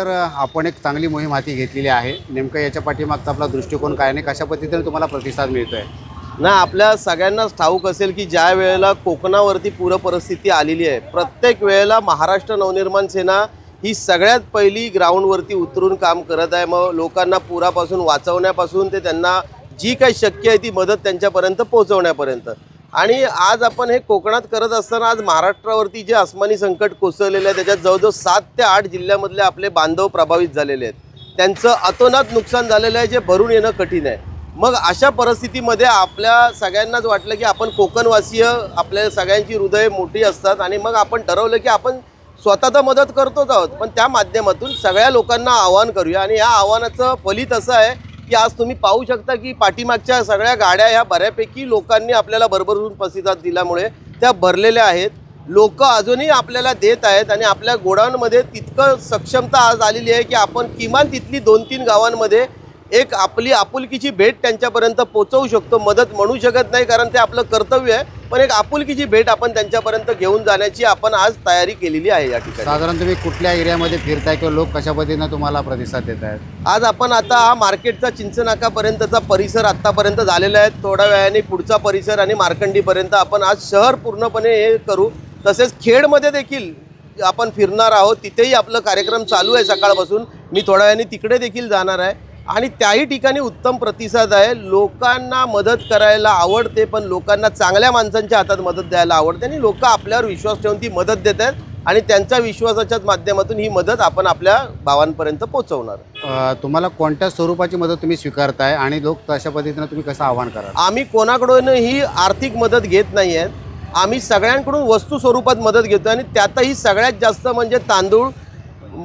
तर आपण एक चांगली मोहीम हाती घेतलेली आहे. नेमकं याच्या पाठीमागचा आपला दृष्टिकोन काय आणि कशा पद्धतीने तुम्हाला प्रतिसाद मिळतोय? ना आपल्या सगळ्यांनाच ठाऊक असेल की ज्या वेळेला कोकणावरती पूर परिस्थिती आलेली आहे प्रत्येक वेळेला महाराष्ट्र नवनिर्माण सेना ही सगळ्यात पहिली ग्राउंडवरती उतरून काम करत आहे. मग लोकांना पुरापासून वाचवण्यापासून ते त्यांना जी काही शक्य आहे ती मदत त्यांच्यापर्यंत पोहोचवण्यापर्यंत. आणि आज आपण हे कोकणात करत असताना आज महाराष्ट्रावरती जे आसमानी संकट कोसळलेलं आहे त्याच्यात जवळजवळ सात ते आठ जिल्ह्यामधले आपले बांधव प्रभावित झालेले आहेत. त्यांचं अतोनात नुकसान झालेलं आहे जे भरून येणं कठीण आहे. मग अशा परिस्थितीमध्ये आपल्या सगळ्यांनाच वाटलं की आपण कोकणवासीय आपल्या सगळ्यांची हृदय मोठी असतात आणि मग आपण ठरवलं की आपण स्वतः तर मदत करतोच आहोत. पण त्या माध्यमातून सगळ्या लोकांना आव्हान करूया आणि या आव्हानाचं फलित असं आहे की आज तुम्ही पाहू शकता की पाठीमागच्या सगळ्या गाड्या ह्या बऱ्यापैकी लोकांनी आपल्याला भरभरून प्रतिसाद दिल्यामुळे त्या भरलेल्या आहेत. लोक अजूनही आपल्याला देत आहेत आणि आपल्या गोडाऊनमध्ये तितकं सक्षमता आज आलेली आहे की आपण किमान तिथली दोन तीन गावांमध्ये एक आपली आपुलकीची भेट त्यांच्यापर्यंत पोचवू शकतो मदत म्हणू शकत नाही कारण ते आपलं कर्तव्य आहे पण एक आपुलकीची भेट आपण त्यांच्यापर्यंत घेऊन जाण्याची आपण आज तयारी केलेली आहे या ठिकाणी. साधारण तुम्ही कुठल्या एरियामध्ये फिरताय किंवा लोक कशा पद्धतीनं तुम्हाला प्रतिसाद देत आहेत? आज आपण आता हा मार्केटचा चिंचनाकापर्यंतचा परिसर आत्तापर्यंत झालेला आहे. थोड्या वेळाने पुढचा परिसर आणि मार्कंडीपर्यंत आपण आज शहर पूर्णपणे हे करू. तसेच खेडमध्ये देखील आपण फिरणार आहोत. तिथेही आपलं कार्यक्रम चालू आहे सकाळपासून. मी थोड्या वेळाने तिकडे देखील जाणार आहे. आणि त्याही ठिकाणी उत्तम प्रतिसाद आहे. लोकांना मदत करायला आवडते पण लोकांना चांगल्या माणसांच्या हातात मदत द्यायला आवडते आणि लोक आपल्यावर विश्वास ठेवून ती मदत देत आहेत आणि त्यांच्या विश्वासाच्याच माध्यमातून ही मदत आपण आपल्या भावांपर्यंत पोहोचवणार तुम्हाला कोणत्या स्वरूपाची मदत तुम्ही स्वीकारताय आणि लोक तशा पद्धतीनं तुम्ही कसं आव्हान कराल? आम्ही कोणाकडून ही आर्थिक मदत घेत नाही आहेत. आम्ही सगळ्यांकडून वस्तू स्वरूपात मदत घेतो आणि त्यातही सगळ्यात जास्त म्हणजे तांदूळ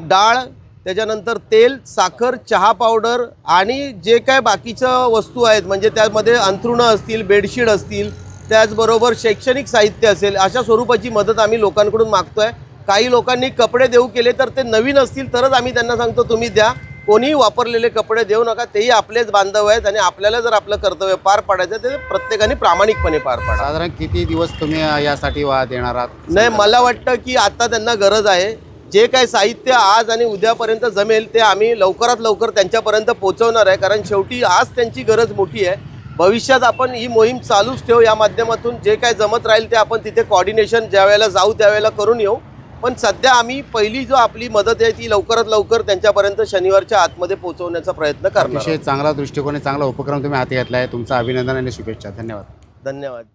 डाळ त्याच्यानंतर तेल साखर चहा पावडर आणि जे काय बाकीचं वस्तू आहेत म्हणजे त्यामध्ये अंथरुणं असतील बेडशीट असतील त्याचबरोबर शैक्षणिक साहित्य असेल अशा स्वरूपाची मदत आम्ही लोकांकडून मागतोय. काही लोकांनी कपडे देऊ केले तर ते नवीन असतील तरच आम्ही त्यांना सांगतो तुम्ही द्या. कोणीही वापरलेले कपडे देऊ नका. तेही आपलेच बांधव आहेत आणि आपल्याला जर आपलं कर्तव्य पार पाडायचं आहे, ते प्रत्येकाने प्रामाणिकपणे पार पाडा. साधारण किती दिवस तुम्ही यासाठी वा देणार आहात? नाही मला वाटतं की आता त्यांना गरज आहे. जे काही साहित्य आज आणि उद्यापर्यंत जमेल ते आम्ही लवकरात लवकर त्यांच्यापर्यंत पोहोचवणार आहे. कारण शेवटी आज त्यांची गरज मोठी आहे. भविष्यात आपण ही मोहीम चालूच ठेवू. या माध्यमातून जे काय जमत राहील ते आपण तिथे कॉर्डिनेशन ज्या वेळेला जाऊ त्यावेळेला करून येऊ. पण सध्या आम्ही पहिली जो आपली मदत आहे ती लवकरात लवकर त्यांच्यापर्यंत शनिवारच्या आतमध्ये पोहोचवण्याचा प्रयत्न करणार. चांगला दृष्टिकोन चांगला उपक्रम तुम्ही हाती घेतला आहे. तुमचं अभिनंदन आणि शुभेच्छा. धन्यवाद. धन्यवाद.